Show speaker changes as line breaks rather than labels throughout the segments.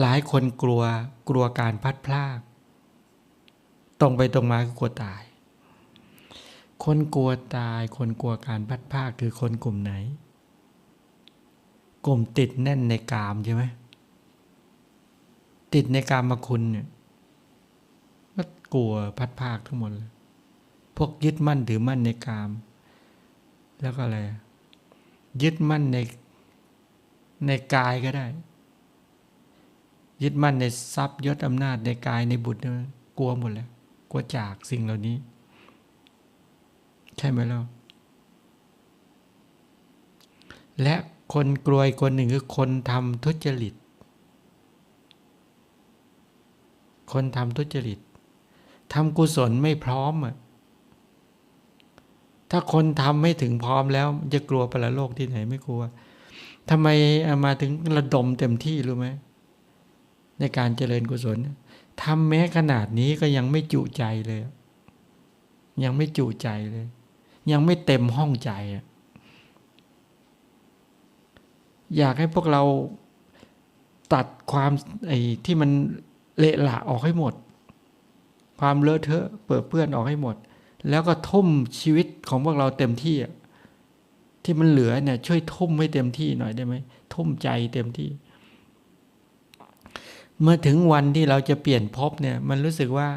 หลายคนกลัวกลัวการพัดพลากตรงไปตรงมาคือกลัวตาย คนกลัวตาย คนกลัวการพัดพลากคือคนกลุ่มไหน กลุ่มติดแน่นในกามใช่ไหมติดในกามมาคุณเนี่ยก็กลัวพัดพลากทั้งหมดเลยพวกยึดมั่นถือมั่นในกาม แล้วก็อะไรยึดมั่นในในกายก็ได้ ยึดมั่นในทรัพย์ยศอำนาจในกายในบุตรเนี่ยกลัวหมดแล้วกลัวจากสิ่งเหล่านี้ ใช่ไหมล่ะและคนกลวอีกคนหนึ่งคือคนทำทุจริต คนทำทุจริตทำกุศลไม่พร้อมอะถ้าคนทำไม่ถึงพร้อมแล้ว จะกลัวปรโลกที่ไหนไม่กลัวทำไมมาถึงระดมเต็มที่รู้ไหม ในการเจริญกุศลทำแม้ขนาดนี้ก็ยังไม่จุใจเลย ยังไม่จุใจเลย ยังไม่เต็มห้องใจ อยากให้พวกเราตัดความไอ้ที่มันเละหละออกให้หมด ความเลอะเทอะเปิดเปื้อนออกให้หมด แล้วก็ทุ่มชีวิตของพวกเราเต็มที่ที่มันเหลือเนี่ยช่วยทุ่มให้เต็มที่หน่อยได้ไหมทุ่มใจเต็มที่ เมื่อถึงวันที่เราจะเปลี่ยนภพเนี่ย มันรู้สึกว่า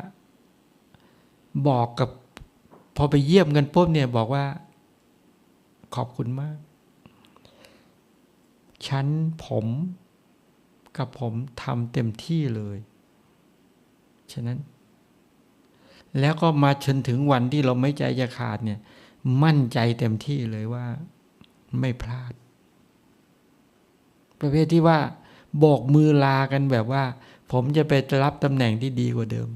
บอกกับ พอไปเยี่ยมกันปุ๊บเนี่ยบอกว่า ขอบคุณมาก ฉันผมกับผมทำเต็มที่เลย ฉะนั้น แล้วก็มาจนถึงวันที่เราไม่ใจจะขาดเนี่ย มั่นใจเต็มที่เลยว่า ไม่พลาด ประเภทที่ว่า โบกมือลากันแบบว่า ผมจะไปรับตำแหน่งที่ดีกว่าเดิม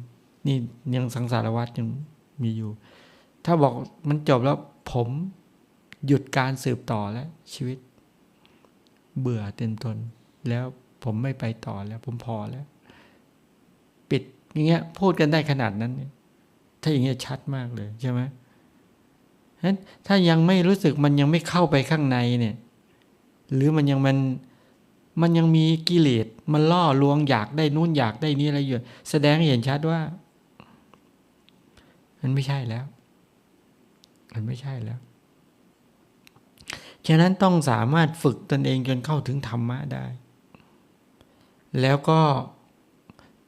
นี่ยังสังสารวัตรยังมีอยู่ ถ้าบอกมันจบแล้วผมหยุดการสืบต่อแล้ว ชีวิต เบื่อเต็มทน แล้วผมไม่ไปต่อแล้ว ผมพอแล้ว ปิดอย่างเงี้ย พูดกันได้ขนาดนั้นเนี่ยถ้าอย่างเงี้ยชัดมากเลยใช่ไหมถ้ายังไม่รู้สึกมันยังไม่เข้าไปข้างในเนี่ย หรือมันยังมัน มันยังมีกิเลสมันล่อลวงอยากได้นู่นอยากได้นี่อะไรอยู่แสดงเห็นชัดว่า มันไม่ใช่แล้ว มันไม่ใช่แล้ว ฉะนั้นต้องสามารถฝึกตนเองจนเข้าถึงธรรมะได้ แล้วก็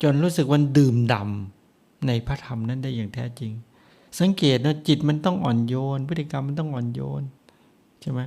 จนรู้สึกวันดื่มดำในพระธรรมนั้นได้อย่างแท้จริง สังเกตนะจิตมันต้องอ่อนโยน พฤติกรรมมันต้องอ่อนโยน ใช่ไหม